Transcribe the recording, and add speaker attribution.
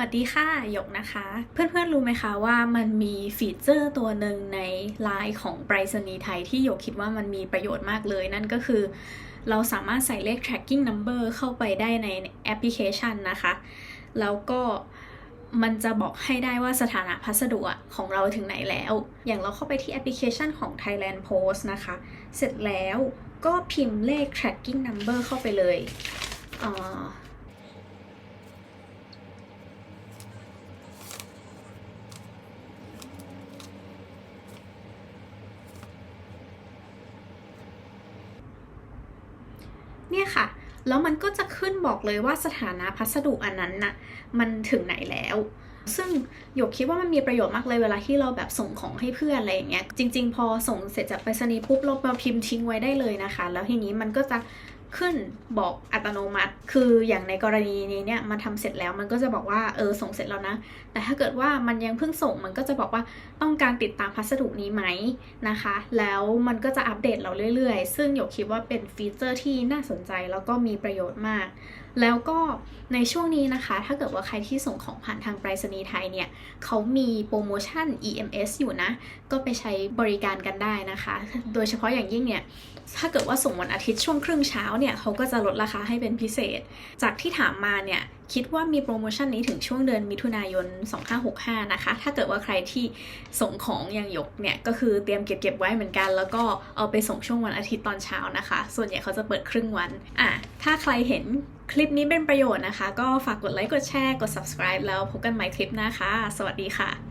Speaker 1: วัสดีค่ะหยกนะคะ เพื่อนๆรู้ไหมคะว่ามันมีฟีเจอร์ตัวหนึ่งในไลน์ของไปรษณีย์ไทยที่หยกคิดว่ามันมีประโยชน์มากเลย นั่นก็คือ เราสามารถใส่เลข tracking number เข้าไปได้ในแอปพลิเคชันนะคะ แล้วก็มันจะบอกให้ได้ว่าสถานะพัสดุของเราถึงไหนแล้ว อย่างเราเข้าไปที่แอปพลิเคชันของ Thailand Post นะคะ เสร็จแล้วก็พิมพ์เลข tracking number เข้าไปเลยเเนี่ยค่ะ แล้วมันก็จะขึ้นบอกเลยว่าสถานะพัสดุอันนั้นน่ะมันถึงไหนแล้ว ซึ่งหยกคิดว่ามันมีประโยชน์มากเลยเวลาที่เราแบบส่งของให้เพื่อนอะไรอย่างเงี้ยจริง ๆ พอส่งเสร็จจากไปรษณีย์ปุ๊บเรามาพิมพ์ทิ้งไว้ได้เลยนะคะ แล้วทีนี้มันก็จะ ขึ้นบอกอัตโนมัติ คืออย่างในกรณีนี้เนี่ยมันทำเสร็จแล้วมันก็จะบอกว่าเออส่งเสร็จแล้วนะ แต่ถ้าเกิดว่ามันยังเพิ่งส่งมันก็จะบอกว่าต้องการติดตามพัสดุนี้ไหมนะคะ แล้วมันก็จะอัปเดตเราเรื่อยๆ ซึ่งหยกคิดว่าเป็นฟีเจอร์ที่น่าสนใจแล้วก็มีประโยชน์มาก แล้วก็ในช่วงนี้นะคะ ถ้าเกิดว่าใครที่ส่งของผ่านทางไปรษณีย์ไทยเนี่ยเขามีโปรโมชั่น EMS อยู่นะ ก็ไปใช้บริการกันได้นะคะ โดยเฉพาะอย่างยิ่งเนี่ยถ้าเกิดว่าส่งวันอาทิตย์ช่วงครึ่งเช้าเนี่ยเขาก็จะลดราคาให้เป็นพิเศษ จากที่ถามมาเนี่ยคิดว่ามีโปรโมชั่นนี้ถึงช่วงเดือนมิถุนายน 2565 นะคะ ถ้าเกิดว่าใครที่ส่งของอย่างยกเนี่ย ก็คือเตรียมเก็บเก็บไว้เหมือนกัน แล้วก็เอาไปส่งช่วงวันอาทิตย์ตอนเช้านะคะ ส่วนใหญ่เขาจะเปิดครึ่งวัน อะ ถ้าใครเห็นคลิปนี้เป็นประโยชน์นะคะ ก็ฝากกดไลค์ กดแชร์ กด subscribe แล้วพบกันใหม่คลิปหน้าค่ะ สวัสดีค่ะ